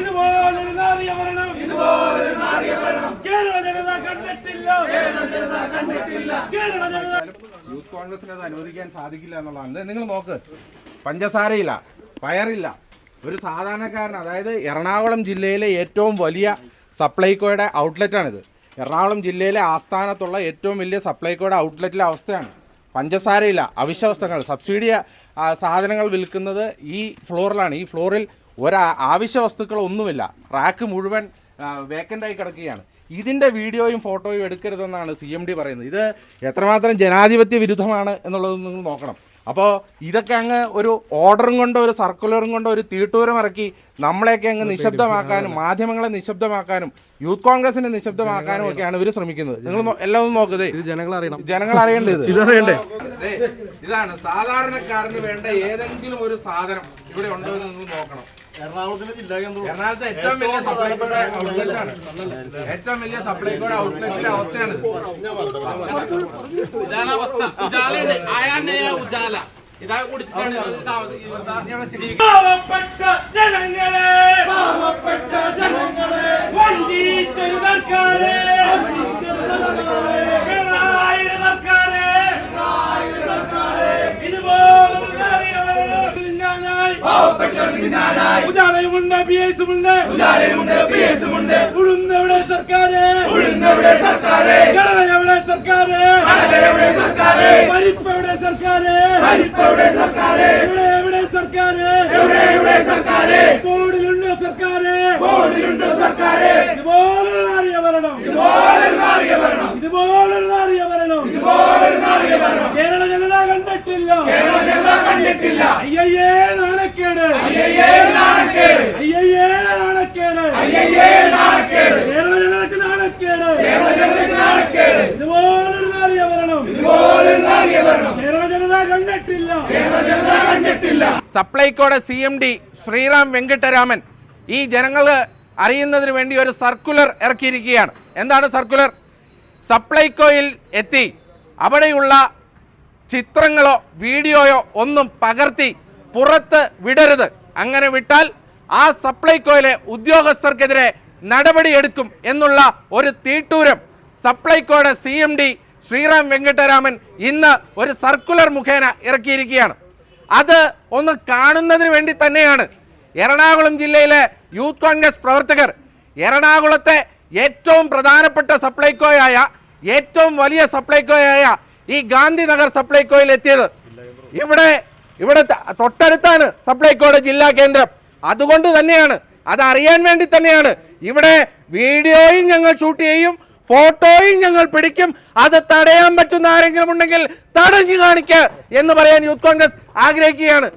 ഇതുപോലൊരു നാറിയ ഭരണം കേരള ജനത കണ്ടിട്ടില്ല. കേരള ജനത യൂത്ത് കോൺഗ്രസിന് അത് അനുവദിക്കാൻ സാധിക്കില്ല എന്നുള്ളതാണ്. നിങ്ങൾ നോക്ക്. പഞ്ചസാരയില്ല. പയറില്ല. ഒരു സാധാരണക്കാരൻ അതായത് എറണാകുളം ജില്ലയിലെ ഏറ്റവും വലിയ സപ്ലൈകോയുടെ ഔട്ട്ലെറ്റാണിത്. എറണാകുളം ജില്ലയിലെ ആസ്ഥാനത്തുള്ള ഏറ്റവും വലിയ സപ്ലൈകോയുടെ ഔട്ട്ലെറ്റിലെ അവസ്ഥയാണ്. പഞ്ചസാരയില്ല. അവശ്യ വസ്തുക്കൾ സബ്സിഡി സാധനങ്ങൾ വിൽക്കുന്നത് ഈ ഫ്ലോറിലാണ്. ഈ ഫ്ലോറിൽ ഒരു ആവശ്യ വസ്തുക്കൾ ഒന്നുമില്ല. റാക്ക് മുഴുവൻ വേക്കന്റായി കിടക്കുകയാണ്. ഇതിന്റെ വീഡിയോയും ഫോട്ടോയും എടുക്കരുതെന്നാണ് സി എം ഡി പറയുന്നത്. ഇത് എത്രമാത്രം ജനാധിപത്യ വിരുദ്ധമാണ് എന്നുള്ളത് നിങ്ങൾ നോക്കണം. അപ്പോൾ ഇതൊക്കെ അങ്ങ് ഒരു ഓർഡറും കൊണ്ടോ ഒരു സർക്കുലറും കൊണ്ടോ ഒരു തീട്ടൂരം ഇറക്കി നമ്മളെയൊക്കെ അങ്ങ് നിശബ്ദമാക്കാനും മാധ്യമങ്ങളെ നിശബ്ദമാക്കാനും യൂത്ത് കോൺഗ്രസിനെ നിശബ്ദമാക്കാനും ഒക്കെയാണ് ഇവർ ശ്രമിക്കുന്നത്. നിങ്ങൾ നോ- എല്ലാം ഒന്ന് നോക്കുന്നേ ജനങ്ങൾ അറിയണം ജനങ്ങൾ അറിയേണ്ടത് ഇതാണ് സാധാരണക്കാരന് വേണ്ട ഏതെങ്കിലും ഒരു സാധനം ഇവിടെ ഉണ്ടോ എന്ന് നിങ്ങൾ നോക്കണം. എറണാകുളത്തിലെ ജില്ലാ കേന്ദ്രം. എറണാകുളത്തെ ഏറ്റവും വലിയ സപ്ലൈകോയുടെ ഔട്ട്ലെറ്റാണ് ഏറ്റവും വലിയ സപ്ലൈകോയുടെ ഔട്ട്ലെറ്റിന്റെ അവസ്ഥയാണ് ഇതാണ് അവസ്ഥ. ഉജാലയുണ്ട് ആയാണ്ടേ ഉജാല. ഇതാ കുടിച്ചിട്ടാണ് പാവപ്പെട്ട ജനങ്ങളെ പാവപ്പെട്ട ജനങ്ങളെ വഞ്ചിച്ചൊരു സർക്കാരെ പിണറായിയുടെ സർക്കാരെ ഇതുപോലൊരു നാറിയ ഭരണം തിന്നാനായി ഉദാരയുമുണ്ട് പി എസുമുണ്ട് ഉഴുന്നവിടെ സർക്കാരെ. ഉഴുന്നെവിടെ സർക്കാരെ. കടലയവിടെ സർക്കാരെ. പരിപ്പെവിടെ സർക്കാരെ. പരിപ്പെവിടെ സർക്കാരെ. ഇവിടെ എവിടെ സർക്കാരെ. എവിടെ എവിടെ സർക്കാരെ. ബോർഡിലുണ്ട് സർക്കാരെ? ബോർഡിലുണ്ട് സർക്കാരെ. ഇതുപോലുള്ള അറിയ ഭരണം. ഇതുപോലുള്ള അറിയ ഭരണം. ഇതുപോലുള്ള അറിയ ഭരണം. ഇതുപോലുള്ള അറിയ ഭരണം. കേരള ജനത കണ്ടിട്ടില്ല. കേരള ജനത കണ്ടിട്ടില്ല അയ്യയ്യേ നാണക്കേട് അയ്യയ്യേ നാണക്കേട് അയ്യയ്യേ നാണക്കേട് അയ്യയ്യേ നാണക്കേട് കേരള ജനതക്ക് നാണക്കേട് കേരള ജനതക്ക് നാണക്കേട് ഇതുപോലൊരു നാറിയ ഭരണം ഇതുപോലൊരു നാറിയ ഭരണം കേരള ജനത കണ്ടിട്ടില്ല കേരള ജനത സപ്ലൈകോയുടെ C M D Sriram Venkittaraman ഈ ജനങ്ങൾ അറിയുന്നതിന് വേണ്ടി ഒരു സർക്കുലർ ഇറക്കിയിരിക്കുകയാണ്. എന്താണ് സർക്കുലർ? സപ്ലൈകോയിൽ എത്തി അവിടെയുള്ള ചിത്രങ്ങളോ വീഡിയോയോ ഒന്നും പകർത്തി പുറത്ത് വിടരുത്. അങ്ങനെ വിട്ടാൽ ആ സപ്ലൈകോയിലെ ഉദ്യോഗസ്ഥർക്കെതിരെ നടപടിയെടുക്കും എന്നുള്ള ഒരു തീട്ടൂരം സപ്ലൈകോയുടെ C M D Sriram Venkataraman ഇന്ന് ഒരു സർക്കുലർ മുഖേന ഇറക്കിയിരിക്കുകയാണ്. അത് ഒന്ന് കാണുന്നതിന് വേണ്ടി തന്നെയാണ്. എറണാകുളം ജില്ലയിലെ യൂത്ത് കോൺഗ്രസ് പ്രവർത്തകർ എറണാകുളത്തെ ഏറ്റവും പ്രധാനപ്പെട്ട സപ്ലൈകോയായ ഏറ്റവും വലിയ സപ്ലൈകോയായ ഈ ഗാന്ധിനഗർ സപ്ലൈകോയിൽ എത്തിയത്. ഇവിടെ ഇവിടെ തൊട്ടടുത്താണ് സപ്ലൈകോയുടെ ജില്ലാ കേന്ദ്രം. അതുകൊണ്ട് തന്നെയാണ് അത് അറിയാൻ വേണ്ടി തന്നെയാണ്. ഇവിടെ വീഡിയോയും ഞങ്ങൾ ഷൂട്ട് ചെയ്യും ഫോട്ടോയും ഞങ്ങൾ പിടിക്കും. അത് തടയാൻ പറ്റുന്ന ആരെങ്കിലും ഉണ്ടെങ്കിൽ തടഞ്ഞു കാണിക്കുക എന്ന് പറയാൻ യൂത്ത് കോൺഗ്രസ് ആഗ്രഹിക്കുകയാണ്.